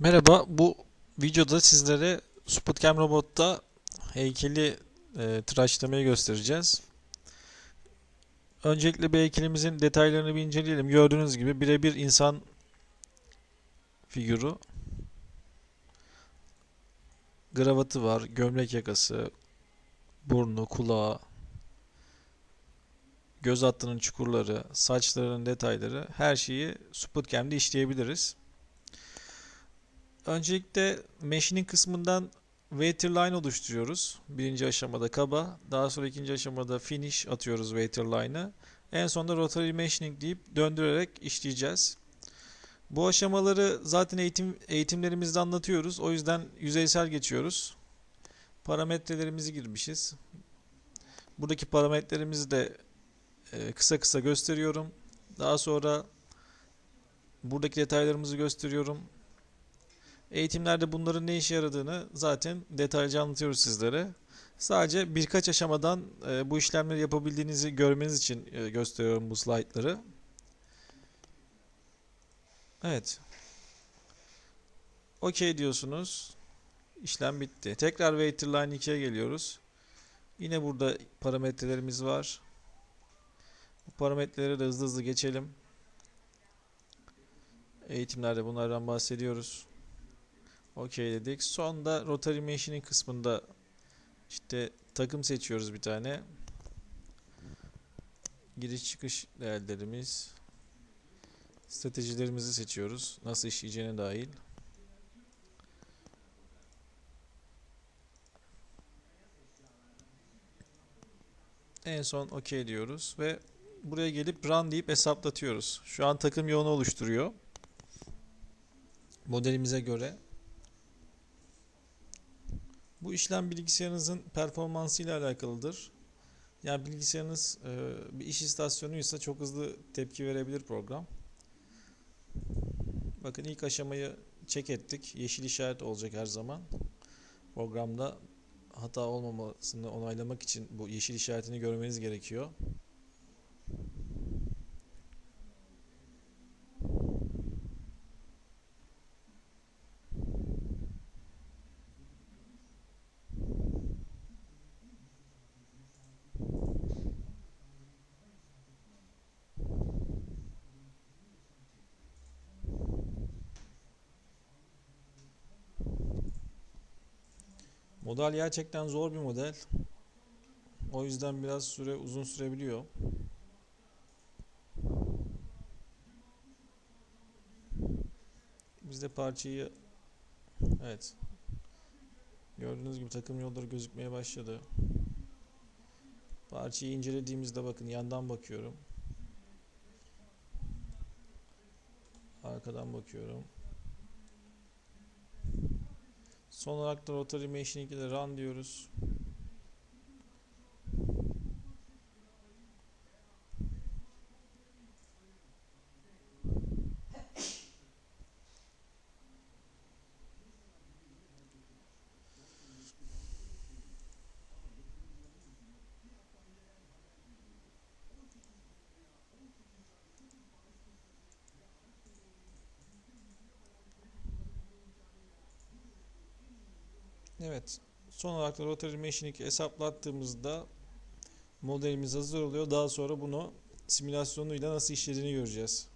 Merhaba, bu videoda sizlere SpotCam Robot'ta heykeli e, tıraşlamayı göstereceğiz. Öncelikle bir heykelimizin detaylarını bir inceleyelim. Gördüğünüz gibi birebir insan figürü. Gravatı var, gömlek yakası, burnu, kulağı, göz hattının çukurları, saçlarının detayları her şeyi SpotCam'de işleyebiliriz. Öncelikle mesh'inin kısmından waterline oluşturuyoruz. Birinci aşamada kaba, daha sonra ikinci aşamada finish atıyoruz waterline'ı. En sonunda rotary meshing deyip döndürerek işleyeceğiz. Bu aşamaları zaten eğitim eğitimlerimizde anlatıyoruz. O yüzden yüzeysel geçiyoruz. Parametrelerimizi girmişiz. Buradaki parametrelerimizi de e, kısa kısa gösteriyorum. Daha sonra buradaki detaylarımızı gösteriyorum. Eğitimlerde bunların ne işe yaradığını zaten detaylıca anlatıyoruz sizlere. Sadece birkaç aşamadan e, bu işlemleri yapabildiğinizi görmeniz için e, gösteriyorum bu slaytları. Evet. OK diyorsunuz. İşlem bitti. Tekrar Waiterline 2'ye geliyoruz. Yine burada parametrelerimiz var. Bu parametreleri de hızlı hızlı geçelim. Eğitimlerde bunlardan bahsediyoruz. Okey dedik. Sonda rotary machining kısmında işte takım seçiyoruz bir tane. Giriş çıkış değerlerimiz. Stratejilerimizi seçiyoruz. Nasıl işleyeceğine dahil. En son OK diyoruz ve buraya gelip run deyip hesaplatıyoruz. Şu an takım yoğunu oluşturuyor. Modelimize göre bu işlem bilgisayarınızın performansı ile alakalıdır. Yani bilgisayarınız e, bir iş istasyonuysa çok hızlı tepki verebilir program. Bakın ilk aşamayı check ettik. Yeşil işaret olacak her zaman. Programda hata olmamasını onaylamak için bu yeşil işaretini görmeniz gerekiyor. Model gerçekten zor bir model. O yüzden biraz süre uzun sürebiliyor. Biz de parçayı evet gördüğünüz gibi takım yolları gözükmeye başladı. Parçayı incelediğimizde bakın yandan bakıyorum. Arkadan bakıyorum. Son olarak da Rotary Machine 2'de run diyoruz. Evet. Son olarak da Rotary Machine 2 hesaplattığımızda modelimiz hazır oluyor. Daha sonra bunu simülasyonuyla nasıl işlediğini göreceğiz.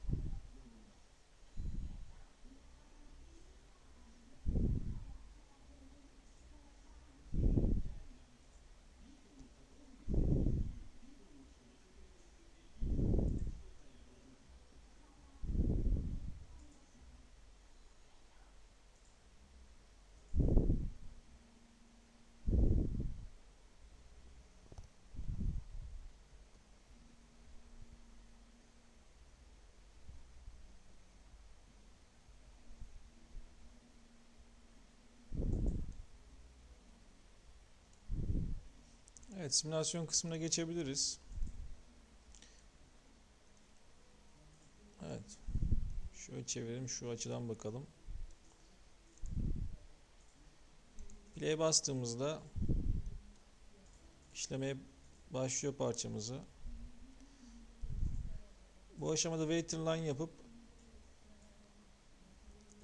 Evet, simülasyon kısmına geçebiliriz. Evet. Şöyle çevirelim, şu açıdan bakalım. Play bastığımızda işlemeye başlıyor parçamızı. Bu aşamada waiterline yapıp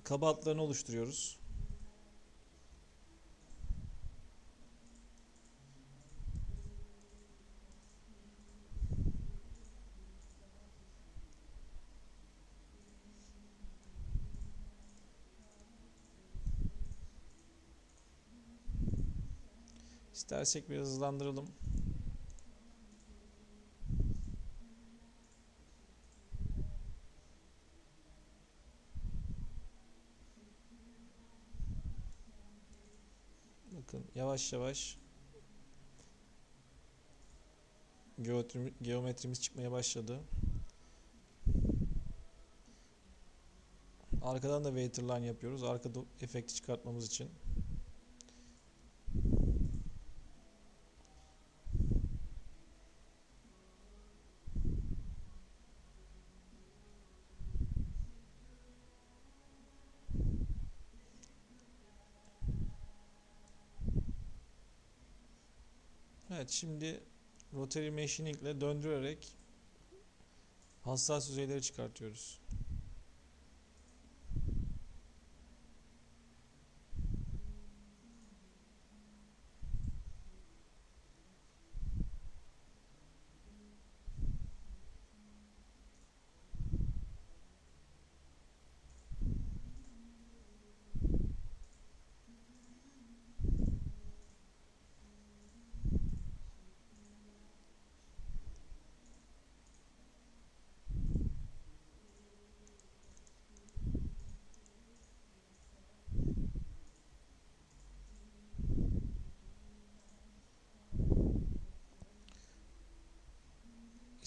kaba oluşturuyoruz. İstersek biraz hızlandıralım. Bakın yavaş yavaş geometri- geometrimiz çıkmaya başladı. Arkadan da waterline yapıyoruz. Arkada efekti çıkartmamız için. Evet şimdi rotary machining ile döndürerek hassas yüzeyleri çıkartıyoruz.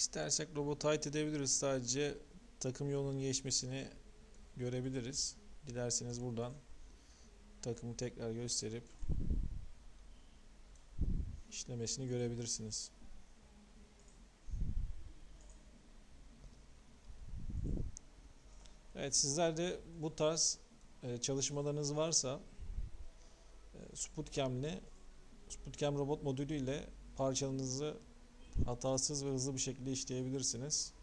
İstersek robotu height edebiliriz. Sadece takım yolunun geçmesini görebiliriz. Dilerseniz buradan takımı tekrar gösterip işlemesini görebilirsiniz. Evet sizler de bu tarz e, çalışmalarınız varsa e, Sputcam'le Sputcam robot modülü ile parçalarınızı hatasız ve hızlı bir şekilde işleyebilirsiniz.